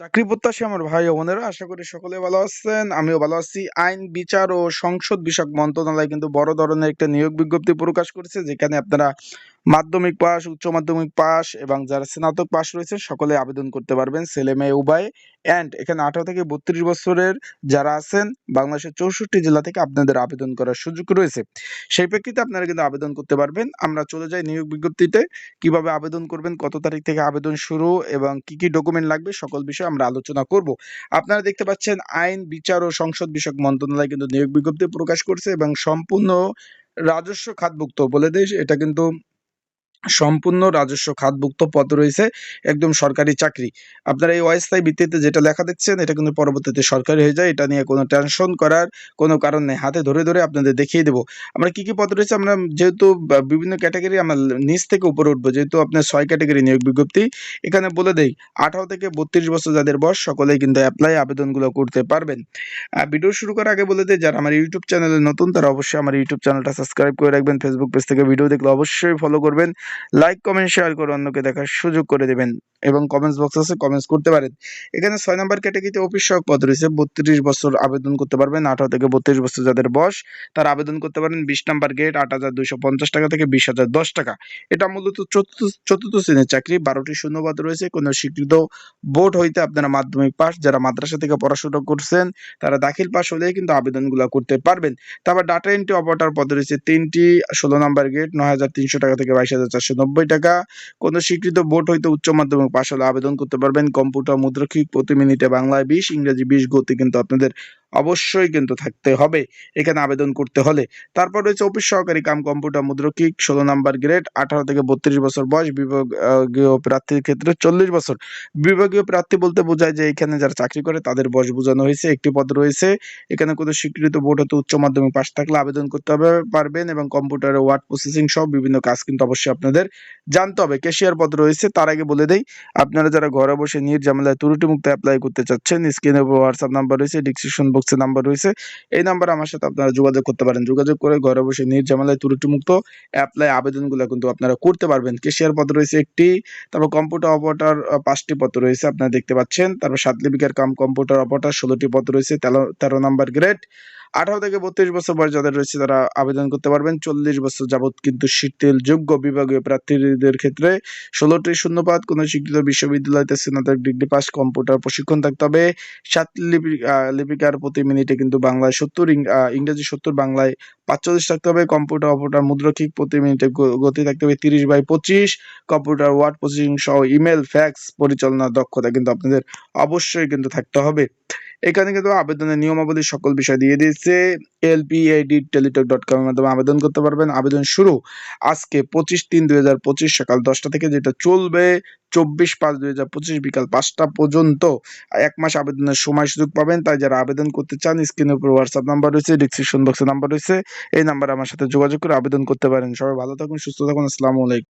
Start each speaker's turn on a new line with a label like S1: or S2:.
S1: চাকরি প্রত্যাশী আমার ভাই ও বোনেরা, আশা করি সকলে ভালো আছেন, আমিও ভালো আছি। আইন, বিচার ও সংসদ বিষয়ক মন্ত্রণালয় কিন্তু বড় ধরনের একটা নিয়োগ বিজ্ঞপ্তি প্রকাশ করেছে, যেখানে আপনারা মাধ্যমিক পাস উচ্চ মাধ্যমিক পাস এবং যারা স্নাতক পাস রয়েছে সকলে আবেদন করতে পারবেন। ছেলে মেয়ে উভয়। অ্যান্ড এখানে আঠারো থেকে বত্রিশ বছরের যারা আছেন, বাংলাদেশের চৌষট্টি জেলা থেকে আপনাদের আবেদন করার সুযোগ রয়েছে। সেই প্রেক্ষিতে আপনারা কিন্তু আবেদন করতে পারবেন। আমরা চলে যাই নিয়োগ বিজ্ঞপ্তিতে। কীভাবে আবেদন করবেন, কত তারিখ থেকে আবেদন শুরু এবং কি কি ডকুমেন্ট লাগবে সকল বিষয়ে আমরা আলোচনা করব। আপনারা দেখতে পাচ্ছেন আইন, বিচার ও সংসদ বিষয়ক মন্ত্রণালয় কিন্তু নিয়োগ বিজ্ঞপ্তি প্রকাশ করছে এবং সম্পূর্ণ রাজস্ব খাতভুক্ত বলে দেশ এটা কিন্তু সম্পূর্ণ রাজস্ব খাতভুক্ত পদ রয়েছে, একদম সরকারি চাকরি। আপনারা এই অস্থায়ী ভিত্তিতে যেটা লেখা দেখছেন, এটা কিন্তু পরবর্তীতে সরকারি হয়ে যায়, এটা নিয়ে কোনো টেনশন করার কোনো কারণ নেই। হাতে ধরে ধরে আপনাদের দেখিয়ে দেবো। আমরা কি কি পদ রয়েছে? আমরা যেহেতু বিভিন্ন ক্যাটাগরি আমরা নিচ থেকে উপরে উঠবো, যেহেতু আপনার ছয় ক্যাটাগরি নিয়োগ বিজ্ঞপ্তি, এখানে বলে দেই, আঠারো থেকে বত্রিশ বছর যাদের বয়স, সকলেই কিন্তু অ্যাপ্লাই আবেদনগুলো করতে পারবেন। ভিডিও শুরু করার আগে বলে দেই, যারা আমার ইউটিউব চ্যানেলে নতুন, তারা অবশ্যই আমার ইউটিউব চ্যানেলটা সাবস্ক্রাইব করে রাখবেন। ফেসবুক পেজ থেকে ভিডিও দেখলে অবশ্যই ফলো করবেন। লাইক কমেন্ট শেয়ার করে অন্যকে দেখার সুযোগ করে দেবেন। এবং কমেন্টস বক্স আছে কমেন্টস করতে পারেন। এখানে ছয় নম্বর ক্যাটাগরিতে অফিস সহায়ক পদ রয়েছে। বত্রিশ বছর আবেদন করতে পারবেন। আঠারো থেকে বত্রিশ বছর যাদের বয়স, তারা আবেদন করতে পারেন। বিশ নাম্বার গেট আট হাজার দুইশো পঞ্চাশ টাকা থেকে বিশ হাজার দশ টাকা। এটা মূলত চতুর্থ শ্রেণির চাকরি। বারোটি শূন্যপদ রয়েছে। কোনো স্বীকৃত বোর্ড হইতে আপনারা মাধ্যমিক পাস, যারা মাদ্রাসা থেকে পড়াশোনা করছেন, তারা দাখিল পাস হলেই কিন্তু আবেদনগুলো করতে পারবেন। তারপর ডাটা এন্ট্রি অপারেটর পদ রয়েছে তিনটি। ষোলো নম্বর গেট নয় হাজার তিনশো টাকা থেকে বাইশ হাজার চারশো নব্বই টাকা। কোনো স্বীকৃত বোর্ড হইতে উচ্চ মাধ্যমিক পাশ হলে আবেদন করতে পারবেন। কম্পিউটার মুদ্রাক্ষিক প্রতি মিনিটে বাংলায় বিশ, ইংরেজি বিশ, গতি কিন্তু আপনাদের অবশ্যই কিন্তু থাকতে হবে। এখানে আবেদন করতে হলে। তারপর রয়েছে অফিস সহকারী কাম, কম্পিউটার মুদ্রাক্ষিক ষোলো নাম্বার গ্রেড, আঠারো থেকে বত্রিশ বছর বয়স, বিভাগীয় প্রার্থীর ক্ষেত্রে চল্লিশ বছর। বিভাগীয় প্রার্থী বলতে বোঝায় যে এখানে যারা চাকরি করে তাদের বয়স বোঝানো হয়েছে। একটি পদ রয়েছে। এখানে কোনো স্বীকৃত বোর্ড হতে উচ্চ মাধ্যমিক পাশ থাকলে আবেদন করতে হবে, পারবেন এবং কম্পিউটারে ওয়ার্ড প্রসেসিং সহ বিভিন্ন কাজ কিন্তু অবশ্যই আপনাদের জানতে হবে। ক্যাশিয়ার পদ রয়েছে, তার আগে বলে দেই, আপনারা যারা ঘরে বসে নিয়ে ঝামেলায় ত্রুটি মুক্ত অ্যাপ্লাই করতে চাচ্ছেন স্ক্রিনে হোয়াটসঅ্যাপ নাম্বার রয়েছে ডিসক্রিপশন বক্সে নাম্বার রয়েছে। এই নাম্বার আমার সাথে আপনারা যোগাযোগ করতে পারেন। যোগাযোগ করে ঘরে বসে নিজ জামালায় ত্রুটি মুক্ত অ্যাপ্লাই আবেদনগুলো কিন্তু আপনারা করতে পারবেন। কেশিয়ার পদ রয়েছে একটি, তারপর কম্পিউটার অপারেটর পাঁচটি পদ রয়েছে, আপনারা দেখতে পাচ্ছেন। তারপর সাত লিপিকার কাম কম্পিউটার অপারেটর ষোলোটি পদ রয়েছে, তেরো তেরো নাম্বার গ্রেড আঠারো থেকে বত্রিশ বছর বয়স যাদের রয়েছে তারা আবেদন করতে পারবেন। চল্লিশ বছর যাবত কিন্তু শীতের যোগ্য বিভাগীয় প্রার্থীদের ক্ষেত্রে ষোলোটি শূন্যপাত, কোনো স্বীকৃত বিশ্ববিদ্যালয়তে স্নাতক ডিগ্রি পাস, কম্পিউটার প্রশিক্ষণ থাকতে হবে। সাত লিপি লিপিকার প্রতি মিনিটে কিন্তু বাংলায় সত্তর ইংরেজি সত্তর, বাংলায় পাঁচচল্লিশ থাকতে হবে। কম্পিউটার, অপারেটর, মুদ্রাক্ষিক প্রতি মিনিটে গতি থাকতে হবে তিরিশ বাই পঁচিশ। কম্পিউটার, ওয়ার্ড প্রসেসিং সহ ইমেল, ফ্যাক্স পরিচালনার দক্ষতা কিন্তু আপনাদের অবশ্যই কিন্তু থাকতে হবে। এখানে কিন্তু আবেদনের নিয়মাবলী সকল বিষয় দিয়ে দিয়েছে। এলপিএডি টেলিটক ডট কমের মাধ্যমে আবেদন করতে পারবেন। আবেদন শুরু আজকে পঁচিশ তিন দুই হাজার পঁচিশ সকাল দশটা থেকে যেটা চলবে চব্বিশ পাঁচ দুই হাজার পঁচিশ বিকাল পাঁচটা পর্যন্ত। এক মাস আবেদনের সময় সুযোগ পাবেন। তাই যারা আবেদন করতে চান, স্ক্রিনের উপর হোয়াটসঅ্যাপ নাম্বার রয়েছে ডিসক্রিপশন বক্সে নাম্বার রয়েছে। এই নাম্বারে আমার সাথে যোগাযোগ করে আবেদন করতে পারেন। সবাই ভালো থাকুন, সুস্থ থাকুন। আসসালামু আলাইকুম।